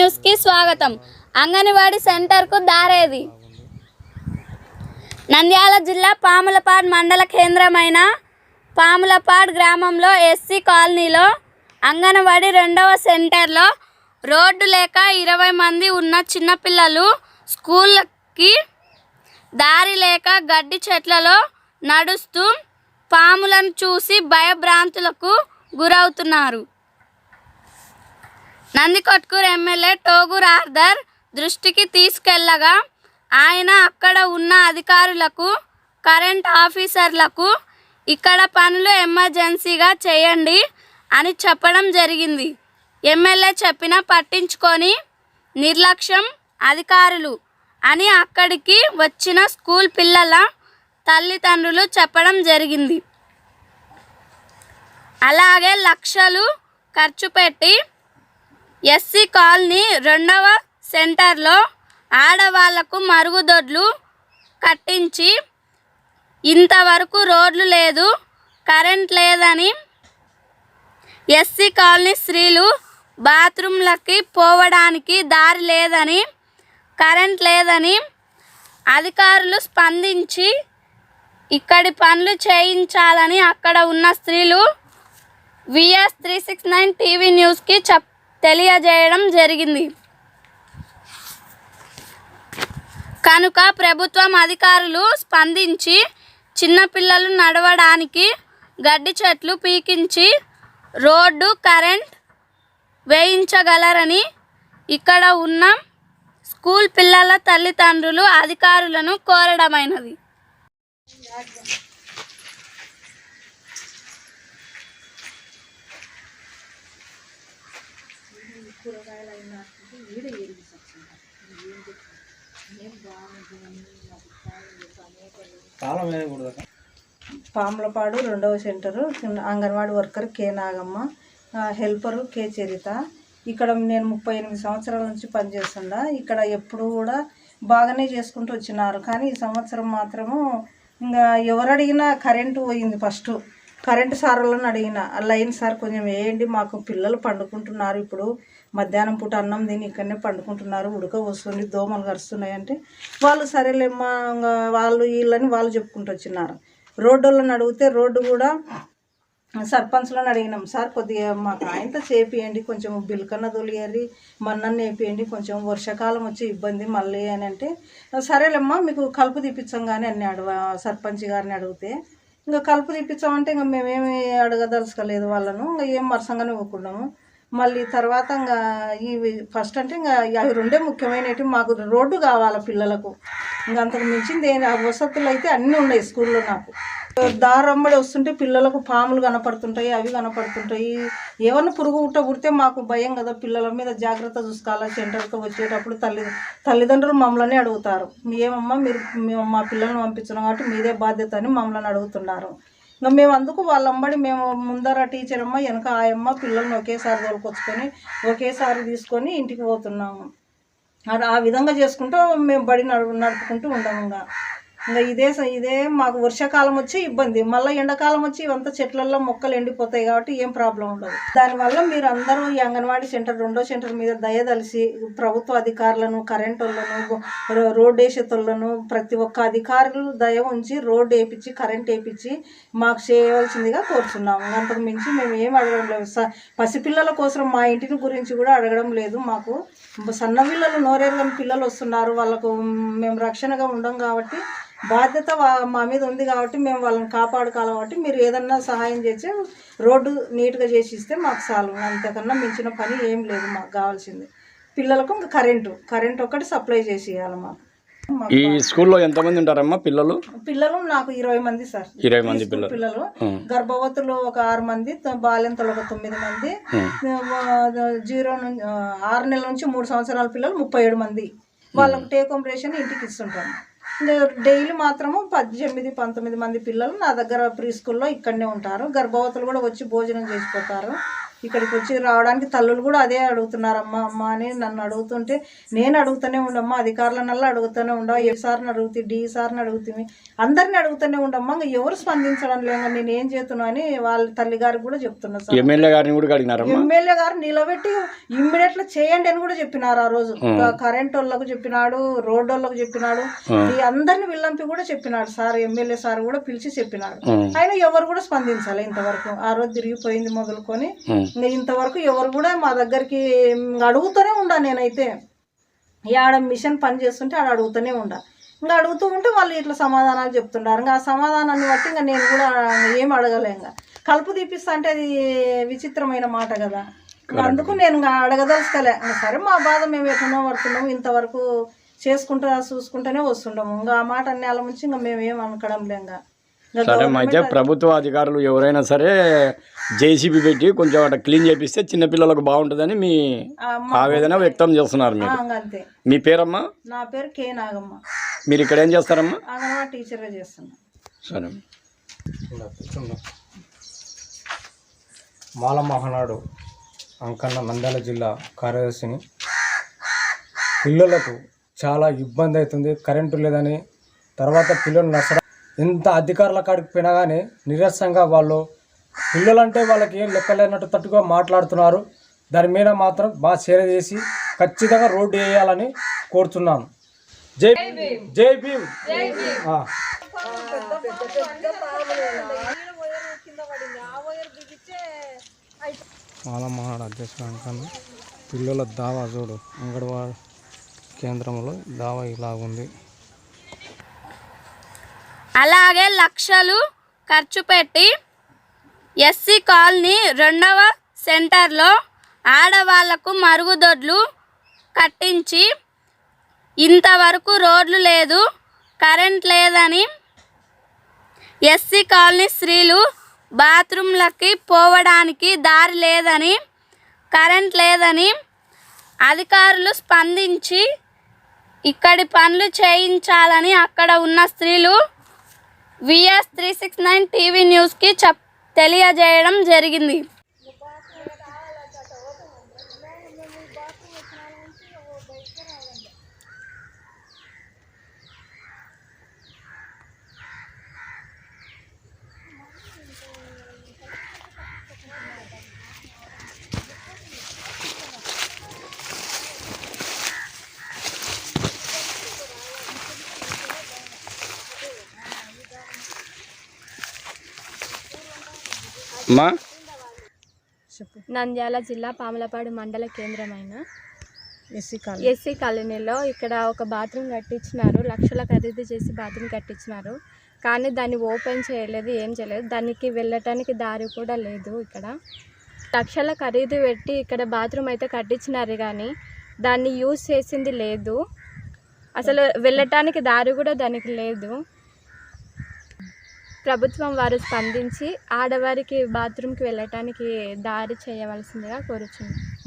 న్యూస్కి స్వాగతం. అంగన్వాడీ సెంటర్కు దారేది. నంద్యాల జిల్లా పాములపాడ్ మండల కేంద్రమైన పాములపాడ్ గ్రామంలో ఎస్సీ కాలనీలో అంగన్వాడీ రెండవ సెంటర్లో రోడ్డు లేక ఇరవై మంది ఉన్న చిన్నపిల్లలు స్కూల్కి దారి లేక గడ్డి చెట్లలో నడుస్తూ పాములను చూసి భయభ్రాంతులకు గురవుతున్నారు. నందికొట్కూరు ఎమ్మెల్యే టోగూర్ ఆర్దర్ దృష్టికి తీసుకెళ్ళగా ఆయన అక్కడ ఉన్న అధికారులకు కరెంట్ ఆఫీసర్లకు ఇక్కడ పనులు ఎమర్జెన్సీగా చేయండి అని చెప్పడం జరిగింది. ఎమ్మెల్యే చెప్పిన పట్టించుకొని నిర్లక్ష్యం అధికారులు అని అక్కడికి వచ్చిన స్కూల్ పిల్లల తల్లిదండ్రులు చెప్పడం జరిగింది. అలాగే లక్షలు ఖర్చు పెట్టి ఎస్సీ కాలనీ రెండవ సెంటర్లో ఆడవాళ్ళకు మరుగుదొడ్లు కట్టించి ఇంతవరకు రోడ్లు లేదు కరెంట్ లేదని ఎస్సీ కాలనీ స్త్రీలు బాత్రూంలకి పోవడానికి దారి లేదని కరెంట్ లేదని అధికారులు స్పందించి ఇక్కడి పనులు చేయించాలని అక్కడ ఉన్న స్త్రీలు V S three six nine TV న్యూస్కి చెప్ తెలియజేయడం జరిగింది. కనుక ప్రభుత్వం అధికారులు స్పందించి చిన్నపిల్లలు నడవడానికి గడ్డి చెట్లు పీకించి రోడ్డు కరెంట్ వేయించగలరని ఇక్కడ ఉన్న స్కూల్ పిల్లల తల్లిదండ్రులు అధికారులను కోరడమైనది. తాళం వేయకూడదు? పాములపాడు రెండవ centre anganwadi worker K Nagamma helper K Charitha. ఇక్కడ నేను ముప్పై ఎనిమిది సంవత్సరాల నుంచి పనిచేస్తుండా. ఇక్కడ ఎప్పుడు కూడా బాగానే చేసుకుంటూ వచ్చినారు. కానీ ఈ సంవత్సరం మాత్రము ఇంకా ఎవరు అడిగినా కరెంటు పోయింది ఫస్ట్. కరెంటు సార్లను అడిగిన "ఆ లైన్ సార్ కొంచెం వేయండి మాకు పిల్లలు పండుకుంటున్నారు ఇప్పుడు. మధ్యాహ్నం పూట అన్నం తిని ఇక్కడనే పండుకుంటున్నారు ఉడక వస్తుంది దోమలు కరుస్తున్నాయి అంటే వాళ్ళు సరేలేమ్మా ఇంకా వాళ్ళు వీళ్ళని వాళ్ళు చెప్పుకుంటూ వచ్చినారు. రోడ్డులను అడిగితే రోడ్డు కూడా సర్పంచ్లను అడిగినాం. సార్ కొద్దిగా మాకు ఆయనతో చేపియండి కొంచెం బిల్కన్న తొలియారి మన్నన్న వేపియండి కొంచెం వర్షాకాలం వచ్చి ఇబ్బంది మళ్ళీ అని అంటే సరేలేమ్మా మీకు కలుపు తీపిచ్చాం కానీ అన్నీ అడవ సర్పంచ్ గారిని అడిగితే ఇంకా కలుపు తీపిచ్చామంటే ఇంకా మేమేమి అడగదలుచుకోలేదు వాళ్ళను ఇంకా ఏం మరసంగానే ఊరుకున్నాము మళ్ళీ తర్వాత ఇంకా ఇవి ఫస్ట్ అంటే ఇంకా అవి రెండే ముఖ్యమైనవి మాకు రోడ్డు కావాలి పిల్లలకు. ఇంకా అంతకు మించింది ఏం- ఆ వసతులు అయితే అన్నీ ఉన్నాయి స్కూల్లో నాకు. దారమ్మడి వస్తుంటే పిల్లలకు పాములు కనపడుతుంటాయి అవి కనపడుతుంటాయి. ఏమన్నా పురుగు పుట్ట పుడితే మాకు భయం కదా పిల్లల మీద జాగ్రత్త చూసుకోవాలా సెంటర్కి వచ్చేటప్పుడు తల్లి తల్లిదండ్రులు మమ్మల్ని అడుగుతారు. ఏమమ్మా మీరు మేము మా పిల్లల్ని పంపించడం కాబట్టి మీదే బాధ్యత అని మమ్మల్ని అడుగుతున్నారు. ఇంకా మేము అందుకు వాళ్ళంబడి మేము ముందర టీచర్ అమ్మ వెనక ఆయమ్మ పిల్లల్ని ఒకేసారి తోలుకొచ్చుకొని ఒకేసారి తీసుకొని ఇంటికి పోతున్నాము. అలా ఆ విధంగా చేసుకుంటూ మేము బడి నడు నడుపుకుంటూ ఉండము ఇంకా. ఇంకా ఇదే స- ఇదే మాకు వర్షాకాలం వచ్చి ఇబ్బంది. మళ్ళీ ఎండాకాలం వచ్చి ఇవంతా చెట్లలో మొక్కలు ఎండిపోతాయి కాబట్టి ఏం ప్రాబ్లం ఉండదు. దానివల్ల మీరు అందరూ ఈ అంగన్వాడీ సెంటర్ రెండో సెంటర్ మీద దయదలిసి ప్రభుత్వ అధికారులను కరెంట్ వాళ్ళను రోడ్ రోడ్డు వేసేతోళ్ళను ప్రతి ఒక్క అధికారులు దయ ఉంచి రోడ్డు వేపించి కరెంట్ వేపించి మాకు చేయవలసిందిగా కోరుతున్నాము అంతకు మించి మేము ఏం అడగడం లేదు. స- పసిపిల్లల కోసం మా ఇంటిని గురించి కూడా అడగడం లేదు. మాకు సన్న పిల్లలు నోరేరుగని పిల్లలు వస్తున్నారు. వాళ్ళకు మేము రక్షణగా ఉండం కాబట్టి బాధ్యత మా మీద ఉంది కాబట్టి మేము వాళ్ళని కాపాడుకోవాలి కాబట్టి మీరు ఏదన్నా సహాయం చేసి రోడ్డు నీట్గా చేసి ఇస్తే మాకు చాలు. అంతకన్నా మించిన పని ఏం లేదు మాకు కావాల్సింది. పిల్లలకు ఇంకా కరెంటు కరెంట్ ఒకటి సప్లై చేసి ఇవ్వాలి మాకు. ఈ స్కూల్లో ఎంతమంది ఉంటారమ్మా పిల్లలు? పిల్లలు నాకు ఇరవై మంది సార్. ఇరవై మంది పిల్లలు. పిల్లలు. గర్భవతులు ఒక ఆరు మంది బాలింతలు ఒక తొమ్మిది మంది. జీరో ఆరు నెలల నుంచి మూడు సంవత్సరాల పిల్లలు ముప్పై ఏడు మంది. వాళ్ళకు టేక్ హోమ్ రేషన్ ఇంటికి ఇస్తుంటాను ఇంకా డైలీ మాత్రము పద్దెనిమిది పంతొమ్మిది మంది పిల్లలు నా దగ్గర ప్రీ స్కూల్లో ఇక్కడనే ఉంటారు. గర్భవతులు కూడా వచ్చి భోజనం చేసిపోతారు ఇక్కడికి వచ్చి రావడానికి తల్లులు కూడా అదే అడుగుతున్నారు అమ్మ అమ్మ అని నన్ను అడుగుతుంటే నేను అడుగుతూనే ఉండమ్మా అధికారులనల్లా అడుగుతూనే ఉండ ఏ సార్ని అడుగుతుంది డి సార్ని అడుగుతుంది అందరిని అడుగుతూనే ఉండమ్మా ఇంకా ఎవరు స్పందించడం లేదు నేను ఏం చేస్తున్నా అని వాళ్ళ తల్లి గారికి కూడా చెప్తున్నా సార్. ఎమ్మెల్యే గారిని కూడా అడిగినారమ్మా? ఎమ్మెల్యే గారు నిలబెట్టి ఇమ్మీడియట్గా చేయండి అని కూడా చెప్పినారు ఆ రోజు. కరెంట్ వాళ్ళకు చెప్పినాడు రోడ్ వాళ్ళకు చెప్పినాడు ఈ అందరిని విల్లంపి కూడా చెప్పినాడు సార్ ఎమ్మెల్యే సార్ కూడా పిలిచి చెప్పినాడు. ఆయన ఎవరు కూడా స్పందించాలి ఇంతవరకు. ఆ రోజు తిరిగిపోయింది మొదలుకొని. ఇంకా ఇంతవరకు ఎవరు కూడా మా దగ్గరికి ఇంక అడుగుతూనే ఉండా నేనైతే. ఈ ఆడ మిషన్ పని చేస్తుంటే ఆడ అడుగుతూనే ఉండా. ఇంకా అడుగుతూ ఉంటే వాళ్ళు ఇట్లా సమాధానాలు చెప్తుంటారు ఇంకా ఆ సమాధానాన్ని బట్టి ఇంకా నేను కూడా ఏం అడగలే ఇంకా. కలుపు తీపిస్తా అంటే అది విచిత్రమైన మాట కదా. అందుకు నేను ఇంకా అడగదలుచుకోలే. ఇంకా సరే మా బాధ మేము ఎట్లనో పడుతున్నాము ఇంతవరకు చేసుకుంటా చూసుకుంటూనే వస్తుండము. ఇంకా ఆ మాట అన్ని అలా నుంచి ఇంకా మేము ఏం అనకడం లే ఇంకా ఇంకా. సరే అయితే ప్రభుత్వ అధికారులు ఎవరైనా సరే జేసీబీ పెట్టి కొంచెం అట్లా క్లీన్ చేపిస్తే చిన్నపిల్లలకు బాగుంటుందని మీ ఆవేదన వ్యక్తం చేస్తున్నారు మీరు. మీ పేరమ్మా? నా పేరు కే నాగమ్మ. మీరు ఇక్కడ ఏం చేస్తారమ్మా? టీచర్గా చేస్తున్నా. సరే. మాల మహానాడు అంకన్న నంద్యాల జిల్లా కార్యదర్శిని. పిల్లలకు చాలా ఇబ్బంది అవుతుంది కరెంటు లేదని. తర్వాత పిల్లలు నచ్చడం ఎంత అధికారుల కాడికి పోయినా కానీ నిరసంగా వాళ్ళు పిల్లలంటే వాళ్ళకి ఏం లెక్కలేనట్టు తట్టుగా మాట్లాడుతున్నారు. దాని మీద మాత్రం బాగా చర్య చేసి ఖచ్చితంగా రోడ్డు వేయాలని కోరుతున్నాను జై జై భీమ్. మాల అధ్యక్షుడు పిల్లల దావా చూడు అంగన్వాడీ కేంద్రంలో దావా ఇలా ఉంది అలాగే లక్షలు ఖర్చు పెట్టి ఎస్సీ కాలనీ రెండవ సెంటర్లో ఆడవాళ్ళకు మరుగుదొడ్లు కట్టించి ఇంతవరకు రోడ్లు లేదు కరెంట్ లేదని ఎస్సీ కాలనీ స్త్రీలు బాత్రూంలకి పోవడానికి దారి లేదని కరెంట్ లేదని అధికారులు స్పందించి ఇక్కడి పనులు చేయించాలని అక్కడ ఉన్న స్త్రీలు V S three six nine TV న్యూస్కి చెప్ తెలియజేయడం జరిగింది. అమ్మా నంద్యాల జిల్లా పాములపాడు మండల కేంద్రమైన ఎస్సీ కాలనీ. ఎస్సీ కాలనీలో ఇక్కడ ఒక బాత్రూమ్ కట్టించినారు. లక్షల ఖరీదు చేసి బాత్రూమ్ కట్టించినారు. కానీ దాన్ని ఓపెన్ చేయలేదు ఏం చేయలేదు. దానికి వెళ్ళటానికి దారి కూడా లేదు ఇక్కడ. లక్షల ఖరీదు పెట్టి ఇక్కడ బాత్రూమ్ అయితే కట్టించినారు కానీ దాన్ని యూజ్ చేసింది లేదు. అసలు వెళ్ళటానికి దారి కూడా దానికి లేదు. ప్రభుత్వం వారు స్పందించి ఆడవారికి బాత్రూమ్కి వెళ్ళటానికి దారి చేయవలసిందిగా కోరుచున్నాను